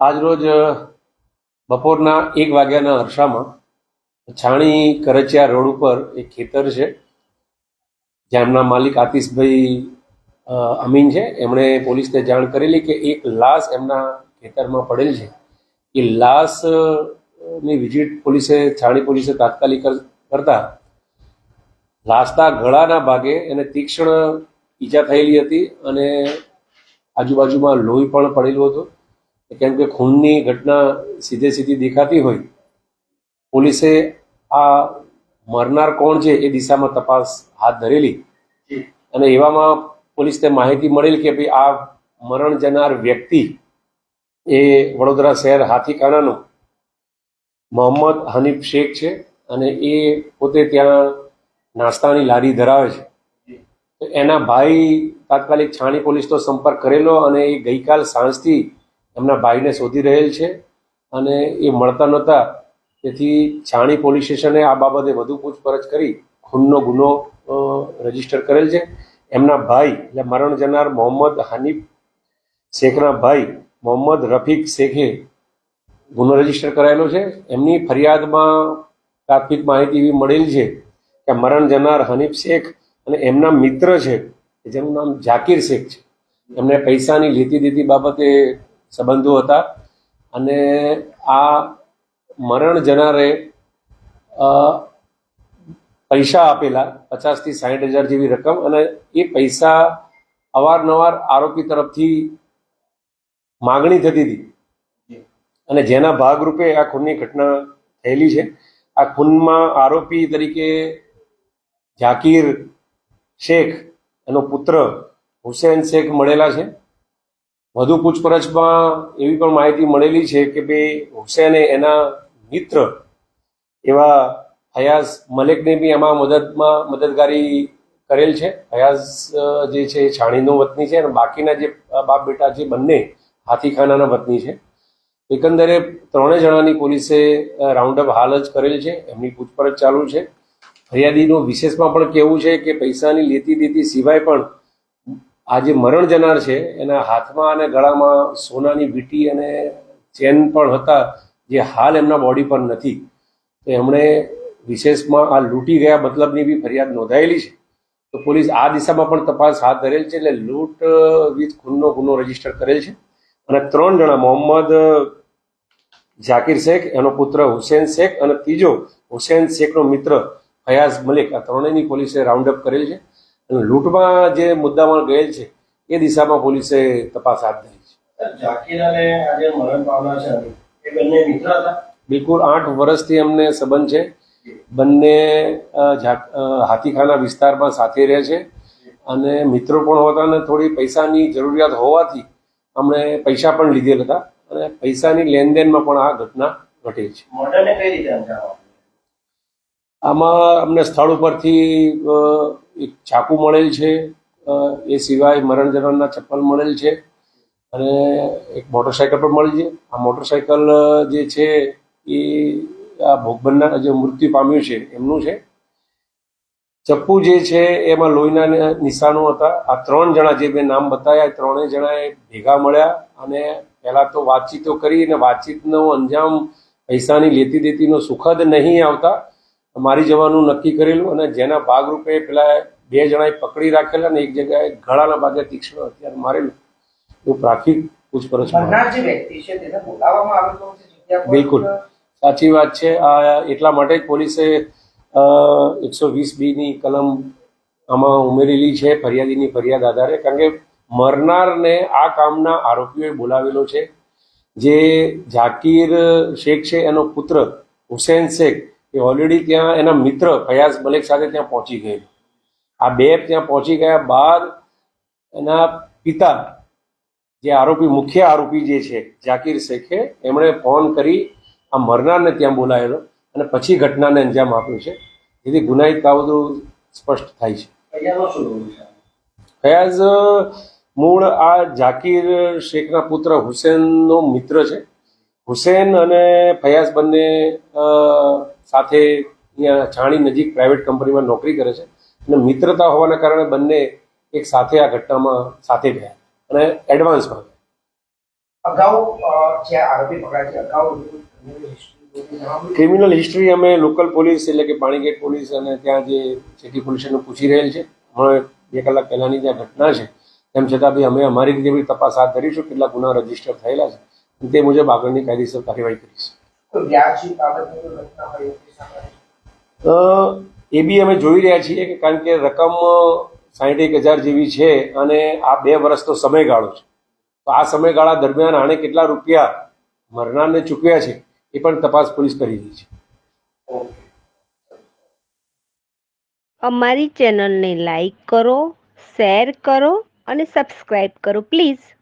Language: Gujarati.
આજરોજ બપોરના એક વાગ્યાના અરસામાં છાણી કરચિયા રોડ ઉપર એક ખેતર છે જ્યાં એમના માલિક આતિશભાઈ અમીન છે. એમણે પોલીસને જાણ કરેલી કે એક લાશ એમના ખેતરમાં પડેલ છે. એ લાશ અ, ની વિઝિટ પોલીસે છાણી પોલીસે તાત્કાલિક કરતા લાશના ગળાના ભાગે એને તીક્ષ્ણ ઈજા થયેલી હતી અને આજુબાજુમાં લોહી પણ પડેલું હતું. કેમ કે ખૂનની ઘટના સીધે સીધી દેખાતી હોય પોલીસે આ મરનાર કોણ છે એ દિશામાં તપાસ હાથ ધરેલી. અને એવામાં પોલીસને માહિતી મળેલી કે ભાઈ આ મરણ જનાર વ્યક્તિ એ વડોદરા શહેર હાથીખાનાનો મોહમ્મદ હનીફ શેખ છે અને એ પોતે ત્યાં નાસ્તાની લારી ધરાવે છે. તો એના ભાઈ તાત્કાલિક છાણી પોલીસનો સંપર્ક કરેલો અને એ ગઈકાલ સાંજથી એમના ભાઈને શોધી રહેલ છે અને એ મળતા નહોતા. તેથી છાણી પોલીસ સ્ટેશને આ બાબતે વધુ પૂછપરછ કરી ખૂનનો ગુનો રજિસ્ટર કરેલ છે. એમના ભાઈ, એટલે મરણ જનાર મોહમ્મદ હાનિફ શેખના ભાઈ, મોહમ્મદ રફીક શેખે ગુનો રજિસ્ટર કરાયેલો છે. એમની ફરિયાદમાં પ્રાથમિક માહિતી એવી મળેલ છે કે મરણ જનાર હનીફ શેખ અને એમના મિત્ર છે જેનું નામ ઝાકીર શેખ છે. એમને પૈસાની લીધી દીધી બાબતે સંબંધો હતા. અને આ મરણ જનારે પૈસા આપેલા, પચાસથી સાઠ હજાર જેવી રકમ અને એ પૈસા અવારનવાર આરોપી તરફથી માગણી થતી હતી. અને જેના ભાગરૂપે આ ખૂનની ઘટના થયેલી છે. આ ખૂનમાં આરોપી તરીકે ઝાકીર શેખ, એનો પુત્ર હુસેન શેખ મળેલા છે. વધુ પૂછપરછમાં એવી પણ માહિતી મળેલી છે કે ભાઈ હુસેને એના મિત્ર એવા હયાઝ મલેકને બી એમાં મદદમાં મદદગારી કરેલ છે. હયાઝ જે છે એ છાણીનો વતની છે અને બાકીના જે બાપ બેટા છે બંને હાથીખાનાના વતની છે. એકંદરે ત્રણેય જણાની પોલીસે રાઉન્ડ અપ હાલ જ કરેલ છે. એમની પૂછપરછ ચાલુ છે. ફરિયાદીનું વિશેષમાં પણ કહેવું છે કે પૈસાની લેતી દેતી સિવાય પણ આ જે મરણ જનાર છે, એના હાથમાં અને ગળામાં સોનાની વીટી અને ચેન પણ હતા, જે હાલ એમના બોડી પર નથી. તો એમણે વિશેષમાં આ લૂંટી ગયા મતલબની બી ફરિયાદ નોંધાયેલી છે. તો પોલીસ આ દિશામાં પણ તપાસ હાથ ધરેલ છે, એટલે લૂંટ વિથ ખૂનનો ગુનો રજિસ્ટર કરેલ છે. અને ત્રણ જણા, મોહમ્મદ ઝાકીર શેખ, એનો પુત્ર હુસેન શેખ અને ત્રીજો હુસેન શેખનો મિત્ર ફયાઝ મલિક, આ ત્રણેયની પોલીસે રાઉન્ડ અપ કરેલ છે. અને લૂંટમાં જે મુદ્દામાં ગયેલ છે એ દિશામાં પોલીસે તપાસ હાથ ધરી છે. બિલકુલ આઠ વર્ષથી અમને સંબંધ છે. બંને હાથીખાના વિસ્તારમાં સાથે રહે છે. અને મિત્રો પણ હોતા અને થોડી પૈસાની જરૂરિયાત હોવાથી અમને પૈસા પણ લીધેલ હતા. અને પૈસાની લેનદેનમાં પણ આ ઘટના ઘટી છે. આમાં અમને સ્થળ ઉપરથી એક ચાકુ મળેલ છે એ સિવાય મરણ જનારના ચપ્પલ મળેલ છે અને એક મોટરસાયકલ પણ મળી છે. આ મોટરસાયકલ જે છે એ આ ભોગ જે મૃત્યુ પામ્યું છે, એમનું છે. ચપ્પુ જે છે એમાં લોહીના નિશાનો હતા. આ ત્રણ જણા જે મેં નામ બતાવ્યા ત્રણેય જણાએ ભેગા મળ્યા અને પહેલા તો વાતચીતો કરી અને વાતચીતનો અંજામ પૈસાની લેતી દેતીનો સુખદ નહીં આવતા. મારી જવાનું નક્કી કરેલું અને જેના ભાગરૂપે પેલા બે જણાએ પકડી રાખેલા અને એક જગ્યાએ ગળાના ભાગે તીક્ષ્ણ હથિયાર મારેલું એવું પ્રાથમિક પૂછપરછ? બિલકુલ. સાચી વાત છે આ એટલા માટે જ પોલીસે એકસો વીસ બીની કલમ આમાં ઉમેરેલી છે ફરિયાદીની ફરિયાદ આધારે કારણ કે મરનારને આ કામના આરોપીઓએ બોલાવેલો છે જે ઝાકીર શેખ છે એનો પુત્ર હુસેન શેખ એ ઓલરેડી ત્યાં એના મિત્ર ફયાઝ મલેક સાથે ત્યાં પહોંચી ગયેલો. આ બે ત્યાં પહોંચી ગયા બાદ એના પિતા જે આરોપી મુખ્ય આરોપી જે છે જાકીર શેખે એમણે ફોન કરી આ મરનારને ત્યાં બોલાયેલો અને પછી ઘટનાને અંજામ આપ્યો છે. જેથી ગુનાહિત કાવતરું સ્પષ્ટ થાય છે. ફયાઝ મૂળ આ જાકીર શેખના પુત્ર હુસેનનો મિત્ર છે. હુસેન અને ફયાઝ બંને સાથે અહીંયા છાણી નજીક પ્રાઇવેટ કંપનીમાં નોકરી કરે છે. અને મિત્રતા હોવાના કારણે બંને એક સાથે આ ઘટનામાં સાથે ગયા અને એડવાન્સમાં ગયા. અગાઉ જે આરોપી પકડાય અગાઉ છે? ક્રિમિનલ હિસ્ટ્રી અમે લોકલ પોલીસ એટલે કે પાણીગેટ પોલીસ અને ત્યાં જે સિટી પોલીસને પૂછી રહેલ છે. હમણાં બે કલાક પહેલાની જે ઘટના છે તેમ છતાં બી અમે અમારી રીતે બી તપાસ હાથ ધરીશું કેટલા ગુના રજિસ્ટર થયેલા છે. તે મુજબ આગળની કાયદેસર કાર્યવાહી કરીશું. વ્યાજ બાબતની ઘટના હોય? અ, એ બી અમે જોઈ રહ્યા છીએ કે કારણ કે રકમ સાહીઠ એક હજાર જેવી છે અને આ બે વર્ષનો સમયગાળો છે. તો આ સમયગાળા દરમિયાન આણે કેટલા રૂપિયા મરનારને ચૂકવ્યા છે એ પણ તપાસ પોલીસ કરી રહી છે. અમારી ચેનલને લાઈક કરો શેર કરો અને સબસ્ક્રાઈબ કરો પ્લીઝ.